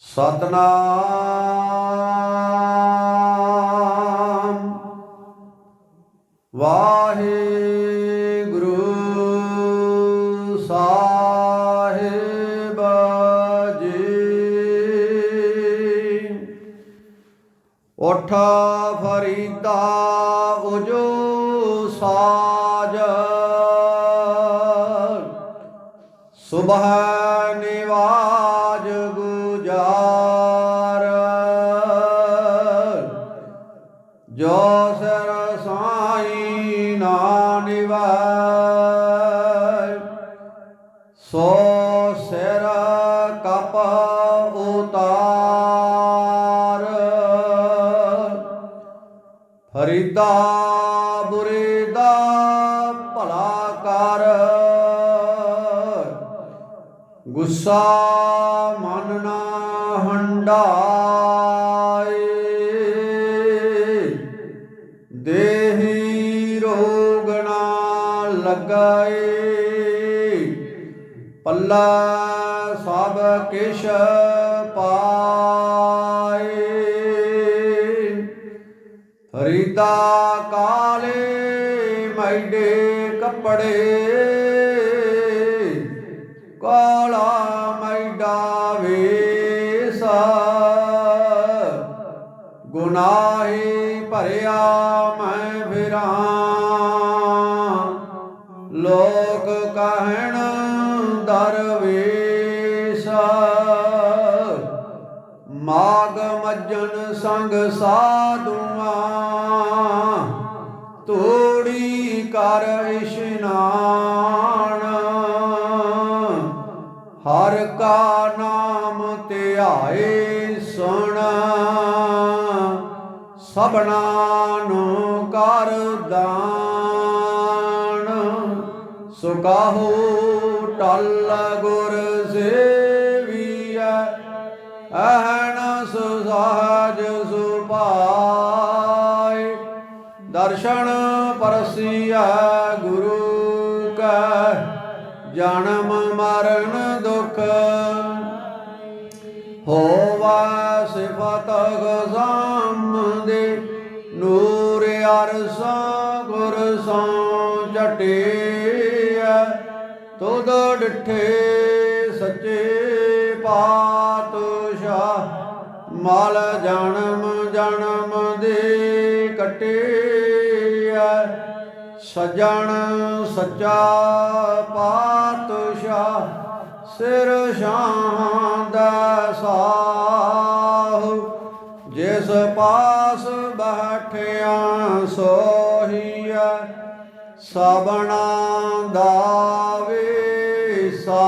ਸਤਨਾਮ। ਵਾਹਿਗੁਰੂ ਸਾਹਿਬ ਜੀ। ਉਠ ਫਰੀਦਾ ਉਜੋ ਸਾਜ। ਸੁਬਹ ਨਿਵਾਜ ਗੁਜਾਰ। ਜੋ ਸਿਰ ਸਾਈ ਨਾ ਨਿਵਾਰ ਸੋ ਸਿਰ ਕਪ ਉਤਾਰ। ਫਰੀਦਾ ਬੁਰੇ ਦਾ ਭਲਾ ਕਰ। ਗੁੱਸਾ ਹੰਡਾਏ ਦੇਹੀ ਰੋਗਣਾ ਲਗਾਏ। ਪੱਲਾ ਸਭ ਕਿਛ ਪਾਏ। ਫਰੀਦਾ ਕਾਲੇ ਮੈਡੇ ਕੱਪੜੇ ਗੁਨਾਹੀ ਭਰਿਆ ਮੈਂ ਫਿਰਾਂ ਲੋਕ ਕਹਿਣ ਦਰਵੇਸ਼ ਮਾਗ ਮੱਜਨ ਸੰਗ ਸਾਧੂਆਂ। ਤੋੜੀ ਕਰ ਇਸ਼ਨਾਨ। ਹਰ ਕਾ ਨਾਮ ਧਿਆਏ ਸੁਣ। ਸਭਨਾ ਨੂੰ ਕਰ ਦਾਨ ਸੁਕਾਹੋ ਟਲ ਗੁਰ ਸੇਵੀਐ ਅਹਨ ਸੁਸਾਜ ਸੁਪਾਏ ਦਰਸ਼ਨ ਪਰਸੀਐ ਗੁਰੂ ਕੈ ਜਨਮ ਮਰਨ ਦੁਖ ਹੋਵਾ ਸਿਫਤ ਗਜ਼ਾਮ ਦੇ ਨੂਰ ਅਰਸਾ ਗੁਰ ਸੋ ਜਟਿਆ ਤੁਧ ਡਿਠੇ ਸੱਚੇ ਪਾਤਸ਼ਾਹ, ਮਲ ਜਨਮ ਜਨਮ ਦੇ ਕਟਿਆ ਸਜਣ ਸੱਚਾ ਪਾਤਸ਼ਾਹ, ਸਿਰ ਸ਼ਾਂ ਦਾ ਸਾਹੁ ਪਾਸ ਬੈਠਿਆ ਸੋਹੀਆ ਸਬਣਾ ਦਾ ਵਿਸਾਹੂ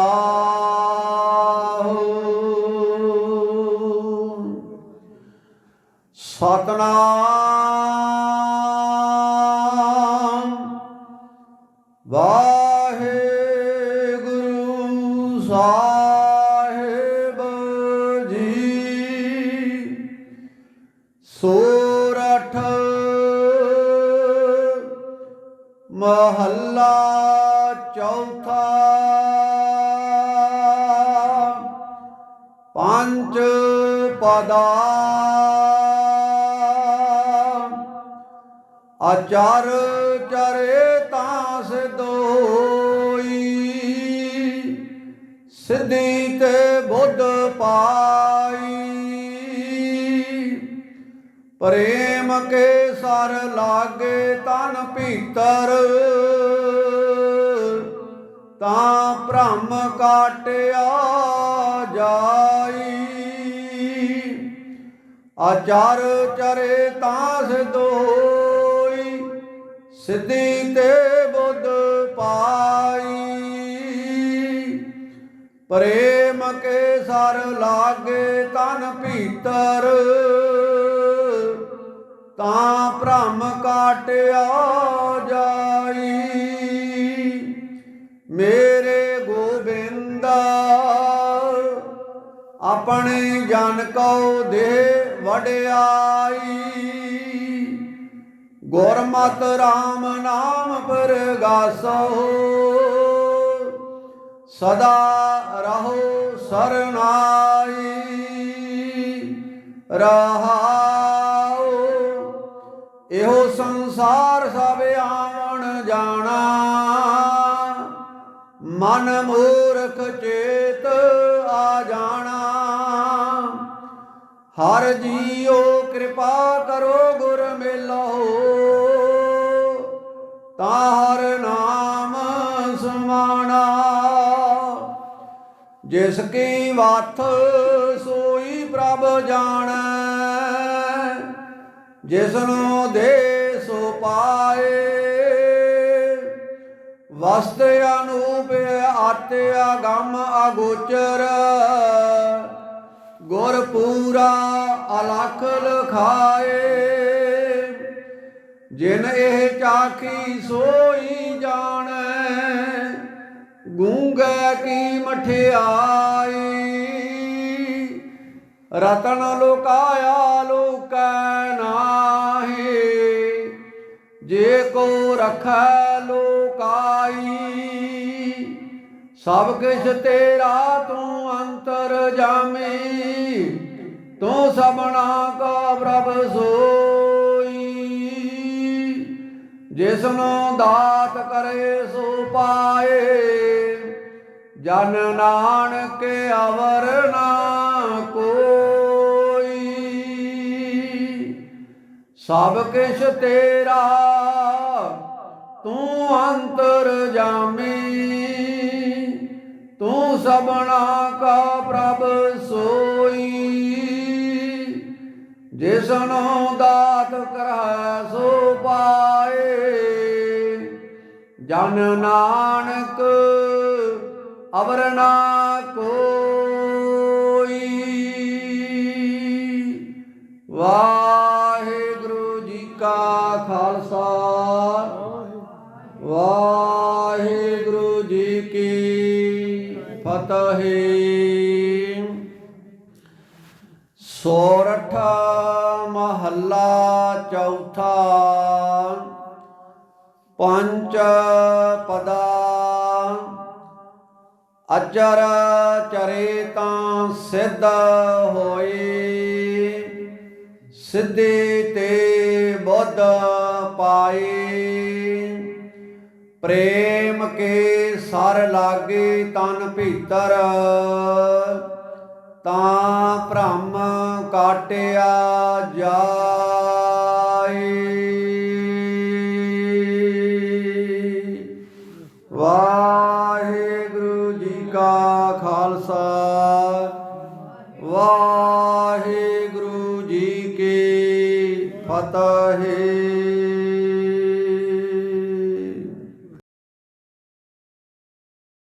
ਸਤਨਾਮ ਵਾਹਿਗੁਰੂ। ਮਹੱਲਾ ਚੌਥਾ। ਪੰਜ ਪਦਾ। ਅਚਰ ਚਰੇ ਤਾਂ ਸਿਦੋਈ ਸਿੱਧੀ ਤੇ ਬੁੱਧ ਪਾਈ। ਪ੍ਰੇਮ ਕੇ ਸਰ ਲਾਗੇ ਤਨ ਭੀਤਰ, ਤਾਂ ਭ੍ਰਮ ਕਾਟਿਆ ਜਾਈ। ਆਚਾਰ ਚਰੇ ਤਾਂ ਸਿਦੋਈ ਸਿੱਧੀ ਤੇ ਬੁੱਧ ਪਾਈ। ਪ੍ਰੇਮ ਕੇ ਸਰ ਲਾਗੇ ਤਨ ਭੀਤਰ ਭ੍ਰਮ ਕਾਟਿਆ ਜਾਈ। ਮੇਰੇ ਗੋਬਿੰਦਾ, ਆਪਣੇ ਜਨ ਕਉ ਦੇ ਵਡਿਆਈ। ਗੁਰਮਤਿ RAM ਨਾਮ ਪਰਗਾਸੋ, ਸਦਾ ਰਹੋ ਸਰਨਾਈ। ਰਹਾਉ ਸੰਸਾਰ ਸਭ ਆਵਣ ਜਾਣਾ। ਮਨ ਮੂਰਖ ਚੇਤ ਆ ਜਾਣਾ। ਹਰ ਜੀਓ ਕਿਰਪਾ ਕਰੋ, ਗੁਰ ਮਿਲੋ। ਤਾਂ ਹਰ ਨਾਮ ਸਮਾਣਾ। ਜਿਸ ਕੀ ਵਾਥ ਸੋਈ ਪ੍ਰਭ ਜਾਣੈ, ਜਿਸ ਨੂੰ ਦੇ ਵਸਤ ਅਨੂਪ ਆਤੇ ਅਗੰਮ ਅਗੋਚਰ। ਗੁਰ ਪੂਰਾ ਅਲਖ ਲਖਾਏ ਜਿਨ ਇਹ ਚਾਖੀ ਸੋਈ ਜਾਣੈ, ਗੂੰਗਾ ਕੀ ਮਠਿਆਈ। ਰਤਨ ਲੋਕਾਇਆ ਲੋਕੈ ਨਾਹੀ, ਜੇ ਕੋ ਰਖੈ ਲੋਕਾਈ ਸਭ ਕਿਛ ਤੇਰਾ ਤੂੰ ਅੰਤਰ ਜਾਮੀ। ਤੂੰ ਸਭਨਾ ਕਾ ਪ੍ਰਭ ਸੋਈ। ਜਿਸਨੂੰ ਦਾਤ ਕਰੇ ਸੋ ਪਾਏ। ਜਨ ਨਾਨਕ ਅਵਰ ਨਾ ਕੋਈ। ਸਭ ਕਿਛ ਤੇਰਾ ਤੂੰ ਅੰਤਰ ਜਾਮੀ, ਤੂੰ ਸਭਨਾ ਕਾ ਪ੍ਰਭ ਸੋਈ। ਜਿਸ ਨੂੰ ਦਾਤ ਕਰੈ ਸੋ ਪਾਏ, ਜਨ ਨਾਨਕ ਅਵਰ ਨਾ ਕੋਈ। ਵਾਹਿਗੁਰੂ ਜੀ ਕੀ ਫਤਿਹ। ਸੋਰਠ ਮਹੱਲਾ ਚੌਥਾ। ਪੰਚ ਪਦਾ। ਅਚਰ ਚਰੇ ਤਾਂ ਸਿੱਧ ਹੋਈ ਸਿੱਧੀ ਤੇ ਬੁੱਧ ਪਾਈ ਪ੍ਰੇਮ ਕੇ ਸਰ ਲਾਗੇ ਤਨ ਭੀਤਰ, ਤਾਂ ਭ੍ਰਮ ਕਾਟਿਆ ਜਾਏ। ਵਾਹਿਗੁਰੂ ਜੀ ਕਾ ਖਾਲਸਾ, ਵਾਹਿਗੁਰੂ ਜੀ ਕੀ ਫਤਿਹ।